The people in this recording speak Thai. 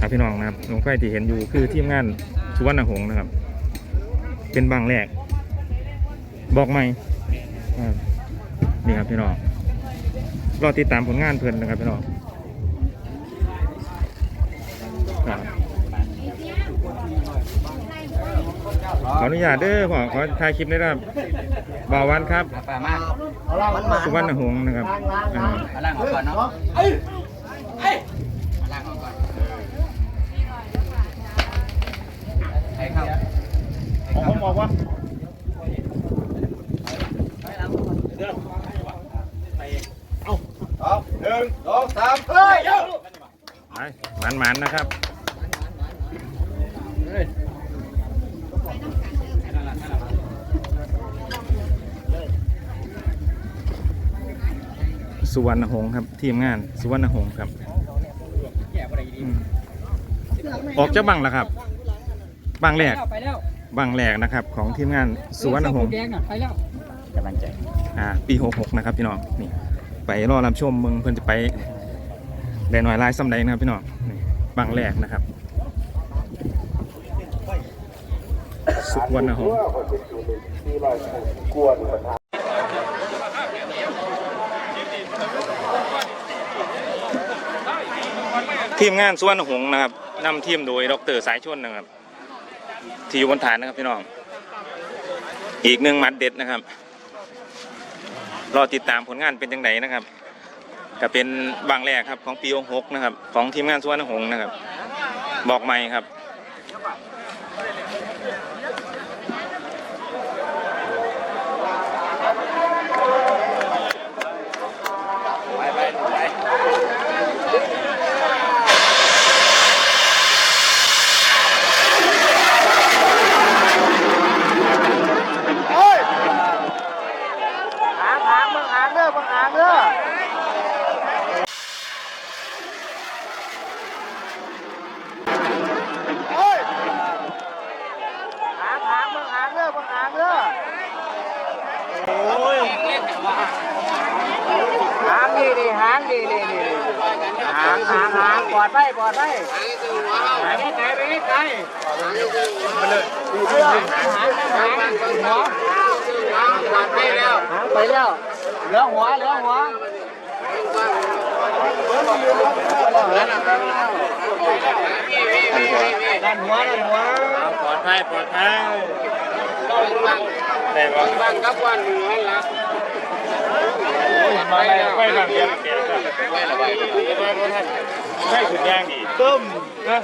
ครับพี่น้องนะครับลงไฟที่เห็นอยู่คือทีมงานสุวรรณหงส์นะครับ เป็นบางแรก บอกใหม่อ่านี่ครับพี่น้องรอติดตามผลงานเพื่อนนะครับพี่น้องครับขออนุญาตเด้อขอขอถ่ายคลิปได้ครับบ่าววันครับปลามามันมาสุวรรณหงส์นะครับอ่ามาล่างออกก่อนเนาะ มบอกว่าหนึ่งสองสามเฮ้ยไปมันมันๆนะครับสุวรรณหงส์ครับ ทีมงานสุวรรณหงส์ครับอืมออกจากบังแล้วครับ บังแรกไปแล้ว บังแรกนะครับของทีมงานสุวรรณหงส์แดงน่ะไปแล้วกำลังใจอ่าปี66นะครับพี่น้องนี่ไปรอรับชมเมืองเพิ่นจะไปได้หน่อยลายซ้ำใดนะครับพี่น้องนี่บังแรกนะครับ สุวรรณหงส์ทีมงานสุวรรณหงส์นะครับนำทีมโดยดรสายชนนะครับ ที่อยู่บนฐานนะครับพี่น้อง อีกหนึ่งมัดเด็ดนะครับ รอติดตามผลงานเป็นยังไงนะครับก็เป็นบางแรกครับของปีหกนะครับ ของทีมงานสุวรรณหงษ์นะครับ บอกใหม่ครับ ไปไปไป หางหางมึงหางเด้อมึงหางเด้อเฮ้ยหางหางมึงหางเด้อมึงหางเด้อโอ้ยหางดีดีหางดีดีดีหางหางหางปลอดภัยปลอดภัยหางไกลไปไกลหางไปเลยหางหางหางหัวหางไปแล้วหางไปแล้วเหลือหัวเหลือหัวด้านหัวด้านหัวปลอดภัยปลอดภัยได้บ่บ้านกับวันหนือละ มาไปไปบางเดียวเสียครับไปละไปใช่ขุนย่างดีต้มนะ